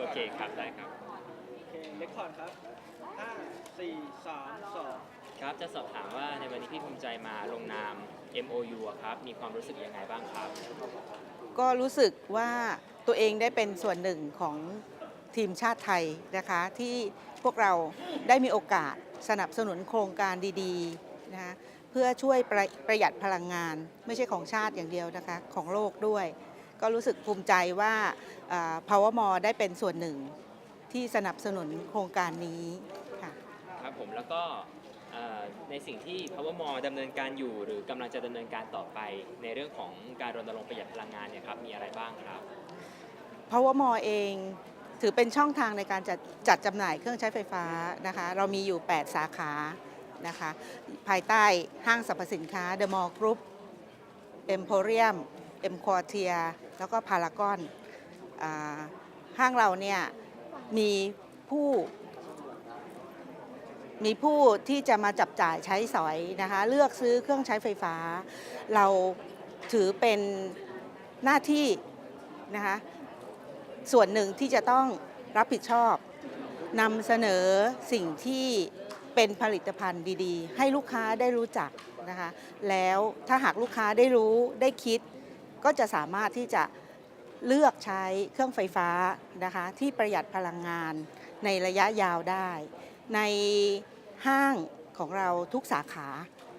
โอเคครับได้ครับ โอเคเรคคอร์ดครับห้าสี่สามสองครับจะสอบถามว่าในวันนี้พี่ภูมิใจมาลงนาม MOU อะครับ มีความรู้สึกยังไงบ้างครับ ก็รู้สึกว่าตัวเองได้เป็นส่วนหนึ่งของทีมชาติไทยนะคะ ที่พวกเราได้มีโอกาสสนับสนุนโครงการดีๆนะคะเพื่อช่วยประประหยัดพลังงาน ไม่ใช่ของชาติอย่างเดียวนะคะ ของโลกด้วย ก็รู้สึกภูมิใจว่าอ่า Powermore ได้เป็นส่วนหนึ่งที่สนับสนุนโครงการนี้ค่ะครับผมแล้วก็เอ่อในสิ่งที่ Powermore ดำเนินการอยู่ หรือกำลังจะดำเนินการต่อไป ในเรื่องของการรณรงค์ประหยัดพลังงานเนี่ยครับมีอะไรบ้างครับ Powermore เองถือเป็นช่องทางในการจัดจัดจำหน่ายเครื่องใช้ไฟฟ้านะคะ เรามีอยู่ 8 สาขานะคะภายใต้ห้างสรรพสินค้า The Mall Group Emporium M Quartier แล้วก็ Paragon อ่าห้างเราเนี่ยมีผู้มีผู้ที่จะมาจับจ่ายใช้สอยนะคะเลือกซื้อเครื่องใช้ไฟฟ้า เราถือเป็นหน้าที่นะคะส่วนหนึ่งที่จะต้องรับผิดชอบนำเสนอสิ่งที่เป็นผลิตภัณฑ์ดีๆ ให้ลูกค้าได้รู้จักนะคะแล้วถ้าหากลูกค้าได้รู้ได้คิด ก็จะสามารถที่จะเลือกใช้เครื่องไฟฟ้านะคะที่ประหยัดพลังงานในระยะยาวได้ ในห้างของเราทุกสาขา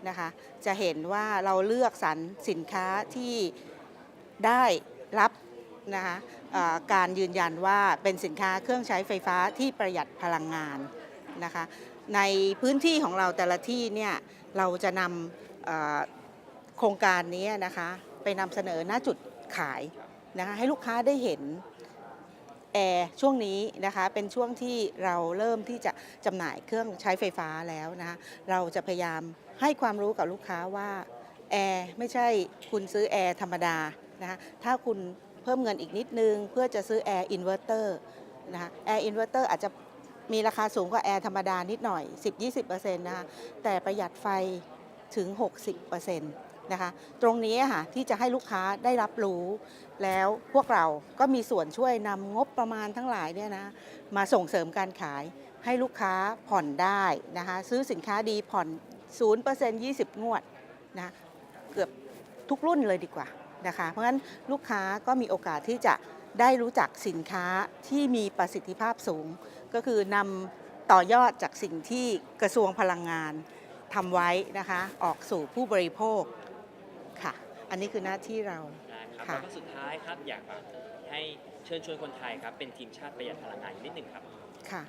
นะคะจะเห็นว่าเราเลือกสรรสินค้าที่ได้รับนะคะการยืนยันว่าเป็นสินค้าเครื่องใช้ไฟฟ้าที่ประหยัดพลังงานนะคะในพื้นที่ของเราแต่ละที่เนี่ยเราจะนำโครงการนี้นะคะ ไปนำเสนอหน้าจุดขายนะคะให้ลูกค้าได้เห็นแอร์ช่วงนี้นะคะเป็นช่วงที่เราเริ่มที่จะจำหน่ายเครื่องใช้ไฟฟ้าแล้วนะคะเราจะพยายามให้ความรู้กับลูกค้าว่าแอร์ไม่ใช่คุณซื้อแอร์ธรรมดานะคะถ้าคุณเพิ่มเงินอีกนิดนึง เพื่อจะซื้อแอร์อินเวอร์เตอร์นะคะแอร์อินเวอร์เตอร์อาจจะมีราคาสูงกว่าแอร์ธรรมดานิดหน่อย 10-20%นะคะแต่ประหยัดไฟถึง 60%น นะคะ ตรงนี้ค่ะที่จะให้ลูกค้าได้รับรู้ แล้วพวกเราก็มีส่วนช่วยนำงบประมาณทั้งหลายเนี่ยนะมาส่งเสริมการขายให้ลูกค้าผ่อนได้นะคะซื้อสินค้าดีผ่อน 0% 20 งวดนะเกือบทุกรุ่นเลยดีกว่านะคะเพราะฉะนั้นลูกค้าก็มีโอกาสที่จะได้รู้จักสินค้าที่มีประสิทธิภาพสูง ก็คือนำต่อยอดจากสิ่งที่กระทรวงพลังงานทำไว้นะคะออกสู่ผู้บริโภค อันนี้คือหน้าที่เรา ได้ครับค่ะ แล้วก็สุดท้ายครับอยากแบบให้เชิญชวนคนไทยครับเป็นทีมชาติประหยัดพลังงานอีกนิดหนึ่งครับ ค่ะ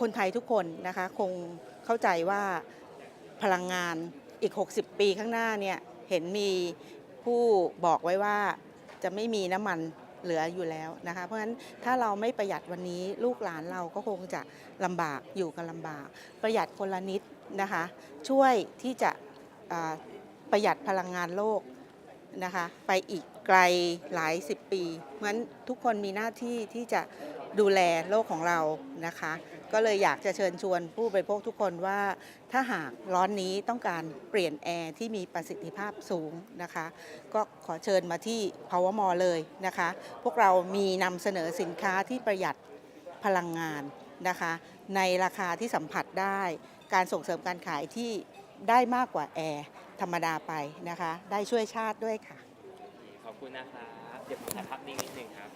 คนไทยทุกคนนะคะคงเข้าใจว่าพลังงานอีก 60 ปีข้างหน้าเนี่ยเห็นมีผู้บอกไว้ว่าจะไม่มีน้ำมันเหลืออยู่แล้วนะคะ เพราะฉะนั้นถ้าเราไม่ประหยัดวันนี้ลูกหลานเราก็คงจะลำบากอยู่กันลำบาก ประหยัดคนละนิดนะคะ ช่วยที่จะอ่า ประหยัดพลังงานโลกนะคะไปอีกไกลหลายสิบปี เพราะฉะนั้นทุกคนมีหน้าที่ที่จะดูแลโลกของเรานะคะ ก็เลยอยากจะเชิญชวนผู้บริโภคทุกคนว่า ถ้าหากร้อนนี้ต้องการเปลี่ยนแอร์ที่มีประสิทธิภาพสูงนะคะ ก็ขอเชิญมาที่ Power Mall เลยนะคะ พวกเรามีนำเสนอสินค้าที่ประหยัดพลังงานนะคะ ในราคาที่สัมผัสได้การส่งเสริมการขายที่ ได้มากกว่าแอร์ธรรมดาไปนะคะ ได้ช่วยชาติด้วยค่ะ ขอบคุณนะครับ เดี๋ยวผมถ่ายภาพนิ่งนิดนึงครับ